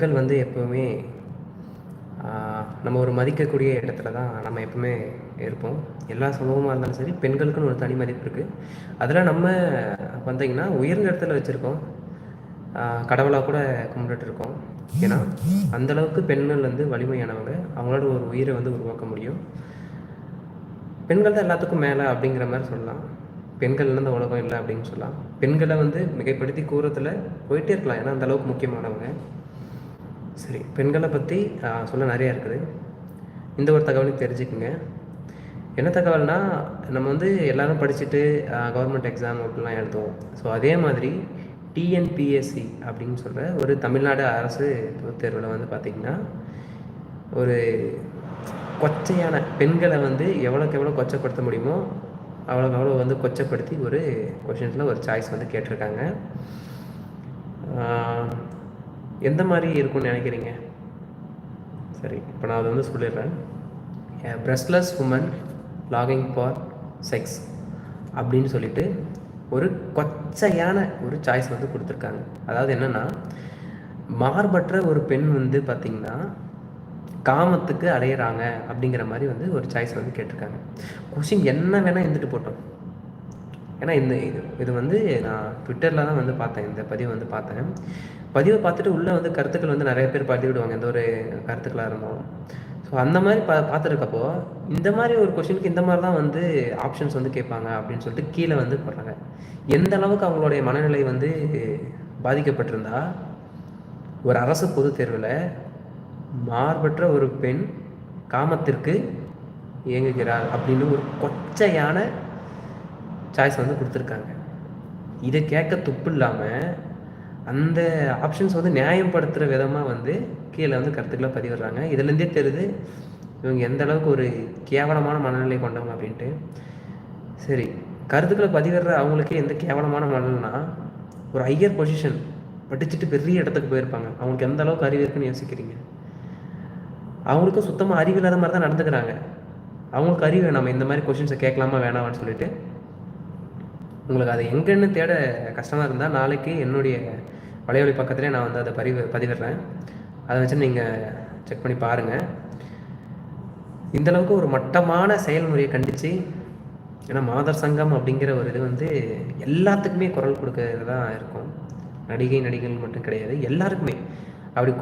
மக்கள் வந்து எப்போவுமே நம்ம ஒரு மதிக்கக்கூடிய இடத்துல தான் நம்ம எப்பவுமே இருப்போம். எல்லா சமூகமாக இருந்தாலும் சரி பெண்களுக்குன்னு ஒரு தனி மதிப்பு இருக்குது அதில் நம்ம வந்தீங்கன்னா உயர்ந்த இடத்துல வச்சுருக்கோம். கடவுளாக கூட கும்பிட்டுட்டு இருக்கோம் ஏன்னா அந்தளவுக்கு பெண்கள் வந்து வலிமையானவங்க. அவங்களோட ஒரு உயிரை வந்து உருவாக்க முடியும். பெண்கள் தான் எல்லாத்துக்கும் மேலே அப்படிங்கிற மாதிரி சொல்லலாம். பெண்கள் இந்த உலகம் இல்லை அப்படின்னு சொல்லலாம். பெண்களை வந்து மிகைப்படுத்தி கூறத்தில் போயிட்டே இருக்கலாம். ஏன்னா அந்தளவுக்கு முக்கியமானவங்க. சரி பெண்களை பற்றி சொல்ல நிறையா இருக்குது. இந்த ஒரு தகவலையும் தெரிஞ்சுக்குங்க. என்ன தகவல்னால் நம்ம வந்து எல்லோரும் படிச்சுட்டு கவர்மெண்ட் எக்ஸாம் அப்படிலாம் எழுதுவோம். ஸோ அதே மாதிரி டிஎன்பிஎஸ்சி அப்படின்னு சொல்கிற ஒரு தமிழ்நாடு அரசு தேர்வில் வந்து பார்த்திங்கன்னா ஒரு கொச்சையான பெண்களை வந்து எவ்வளோக்கு எவ்வளோ கொச்சப்படுத்த முடியுமோ அவ்வளோக்கு அவ்வளோ வந்து கொச்சப்படுத்தி ஒரு கொஷின்ஸில் ஒரு சாய்ஸ் வந்து கேட்டிருக்காங்க. எந்த மாதிரி இருக்கும்னு நினைக்கிறீங்க? சரி இப்போ நான் அதை வந்து சொல்லிடுறேன். Breathless women looking for sex அப்படின்னு சொல்லிட்டு ஒரு கொச்சையான ஒரு சாய்ஸ் வந்து கொடுத்துருக்காங்க. அதாவது என்னென்னா மார்பற்ற ஒரு பெண் வந்து பார்த்திங்கன்னா காமத்துக்கு அடையிறாங்க அப்படிங்கிற மாதிரி வந்து ஒரு சாய்ஸ் வந்து கேட்டிருக்காங்க. கொஷின் என்ன வேணால் இருந்துட்டு போட்டோம். ஏன்னா இந்த இது இது வந்து நான் ட்விட்டரில் தான் வந்து பார்த்தேன். இந்த பதிவை வந்து பார்த்தேன். பதிவை பார்த்துட்டு உள்ளே வந்து கருத்துக்கள் வந்து நிறைய பேர் பதிவிடுவாங்க எந்த ஒரு கருத்துக்களாக இருந்தாலும். ஸோ அந்த மாதிரி பா பார்த்துருக்கப்போ இந்த மாதிரி ஒரு கொஷினுக்கு இந்த மாதிரி தான் வந்து ஆப்ஷன்ஸ் வந்து கேட்பாங்க அப்படின்னு சொல்லிட்டு கீழே வந்து போடுறாங்க. எந்த அளவுக்கு அவங்களுடைய மனநிலை வந்து பாதிக்கப்பட்டிருந்தா ஒரு அரசு பொது தேர்வில் மார்பற்ற ஒரு பெண் காமத்திற்கு இயங்குகிறார் அப்படின்னு ஒரு கொச்சையான சாய்ஸ் வந்து கொடுத்துருக்காங்க. இதை கேட்க துப்பு இல்லாமல் அந்த ஆப்ஷன்ஸ் வந்து நியாயப்படுத்துகிற விதமாக வந்து கீழே வந்து கருத்துக்களை பதிவிடுறாங்க. இதுலேருந்தே தெரியுது இவங்க எந்த அளவுக்கு ஒரு கேவலமான மனநிலை கொண்டவங்க அப்படின்ட்டு. சரி கருத்துக்களை பதிவிடுற அவங்களுக்கே எந்த கேவலமான மனநிலைனா ஒரு ஹையர் பொசிஷன் படிச்சுட்டு பெரிய இடத்துக்கு போயிருப்பாங்க. அவங்களுக்கு எந்த அளவுக்கு அறிவு இருக்குன்னு யோசிக்கிறீங்க. அவங்களுக்கும் சுத்தமாக அறிவு இல்லாத மாதிரி தான் நடந்துக்கிறாங்க. அவங்களுக்கு அறிவு நம்ம இந்த மாதிரி கொஷின்ஸை கேட்கலாமா வேணாமான்னு சொல்லிட்டு உங்களுக்கு அது எங்கேன்னு தேட கஷ்டமாக இருந்தால் நாளைக்கு என்னுடைய வலையொலி பக்கத்துலேயே நான் வந்து அதை பதிவு பதிவிடுறேன். அதை வச்சு நீங்கள் செக் பண்ணி பாருங்கள் இந்தளவுக்கு ஒரு மட்டமான செயல்முறையை கண்டித்து ஏன்னா மாதர் சங்கம் அப்படிங்கிற ஒரு இது வந்து எல்லாத்துக்குமே குரல் கொடுக்கறது தான் இருக்கும். நடிகை நடிகைகள் மட்டும் கிடையாது எல்லாருக்குமே. அப்படி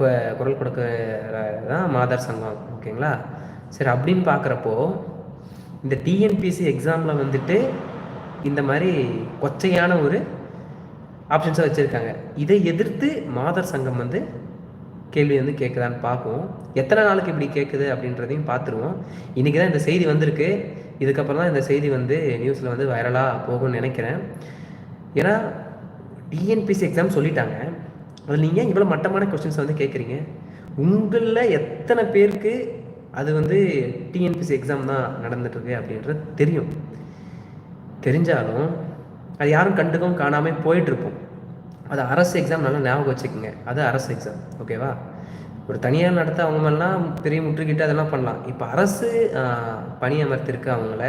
குரல் கொடுக்கறது தான் மாதர் சங்கம் ஓகேங்களா? சரி அப்படின்னு பார்க்குறப்போ இந்த டிஎன்பிசி எக்ஸாமில் வந்துட்டு இந்த மாதிரி கொச்சையான ஒரு ஆப்ஷன்ஸாக வச்சுருக்காங்க. இதை எதிர்த்து மாதர் சங்கம் வந்து கேள்வி வந்து கேட்குதான்னு பார்ப்போம். எத்தனை நாளுக்கு இப்படி கேட்குது அப்படின்றதையும் பார்த்துருவோம். இன்றைக்கி தான் இந்த செய்தி வந்திருக்கு. இதுக்கப்புறம் தான் இந்த செய்தி வந்து நியூஸில் வந்து வைரலாக போகும்னு நினைக்கிறேன். ஏன்னா டிஎன்பிசி எக்ஸாம் சொல்லிட்டாங்க. அதில் நீங்கள் இவ்வளோ மட்டமான கொஸ்டின்ஸை வந்து கேட்குறீங்க? உங்களில் எத்தனை பேருக்கு அது வந்து டிஎன்பிசி எக்ஸாம் தான் நடந்துட்டுருக்கு அப்படின்றது தெரியும். தெரிஞ்சாலும் அது யாரும் கண்டுக்கவும் காணாமல் போயிட்டுருப்போம். அது அரசு எக்ஸாம் நல்லா ஞாபகம் வச்சுக்கோங்க. அது அரசு எக்ஸாம் ஓகேவா ஒரு தனியார் நடத்த அவங்கெல்லாம் பெரிய முற்றுகிட்டு அதெல்லாம் பண்ணலாம். இப்போ அரசு பணியமர்த்திருக்கு அவங்கள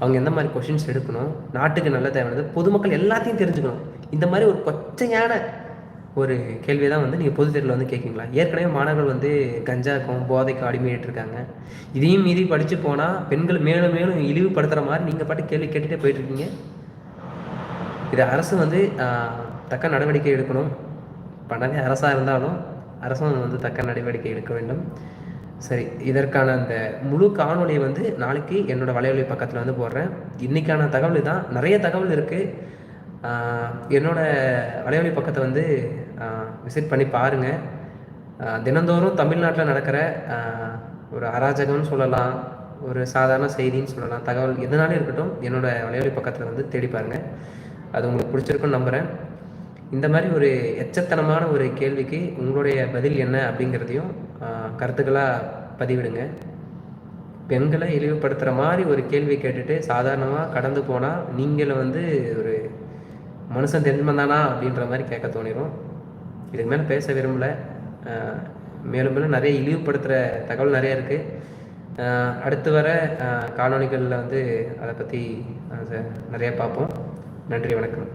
அவங்க எந்த மாதிரி கொஷின்ஸ் எடுக்கணும்? நாட்டுக்கு நல்ல தேவையானது பொதுமக்கள் எல்லாத்தையும் தெரிஞ்சுக்கணும். இந்த மாதிரி ஒரு கொச்சையான ஒரு கேள்வி தான் வந்து நீங்கள் பொது தேர்வில் வந்து கேட்குங்களா? ஏற்கனவே மாணவர்கள் வந்து கஞ்சாக்கும் போதைக்கு அடிமையிட்டு இருக்காங்க இதையும் மீறி படித்து போனால் பெண்கள் மேலும் மேலும் இழிவுபடுத்துகிற மாதிரி நீங்கள் பாட்டு கேள்வி கேட்டுகிட்டே போயிட்டுருக்கீங்க. இதை அரசு வந்து தக்க நடவடிக்கை எடுக்கணும். பண்ணவே அரசாக இருந்தாலும் அரசும் வந்து தக்க நடவடிக்கை எடுக்க வேண்டும். சரி இதற்கான அந்த முழு காணொலியை வந்து நாளைக்கு என்னோடய வலையொலி பக்கத்தில் வந்து போடுறேன். இன்றைக்கான தகவல் தான் நிறைய தகவல் இருக்குது என்னோடய வலைவலி பக்கத்தை வந்து விசிட் பண்ணி பாருங்கள் தினந்தோறும் தமிழ்நாட்டில் நடக்கிற ஒரு அராஜகம்னு சொல்லலாம் ஒரு சாதாரண செய்தின்னு சொல்லலாம் தகவல் எதுனாலும் இருக்கட்டும் என்னோடய வலைவலி பக்கத்தில் வந்து தேடி பாருங்கள் அது உங்களுக்கு பிடிச்சிருக்குன்னு நம்புகிறேன் இந்த மாதிரி ஒரு எச்சத்தனமான ஒரு கேள்விக்கு உங்களுடைய பதில் என்ன அப்படிங்கிறதையும் கருத்துக்களாக பதிவிடுங்க. பெண்களை இழிவுபடுத்துகிற மாதிரி ஒரு கேள்வி கேட்டுட்டு சாதாரணமாக கடந்து போனால் நீங்களும் வந்து ஒரு மனுஷன் தென்மந்தானா தானா அப்படின்ற மாதிரி கேட்க தோணிடும் இதுக்கு மேலே பேச விரும்பலை. மேலும் மேலும் நிறைய இழிவுபடுத்துகிற தகவல் நிறைய இருக்குது அடுத்து வர காணொலிகளில் வந்து அதை பற்றி நிறைய பார்ப்போம். நன்றி வணக்கம்.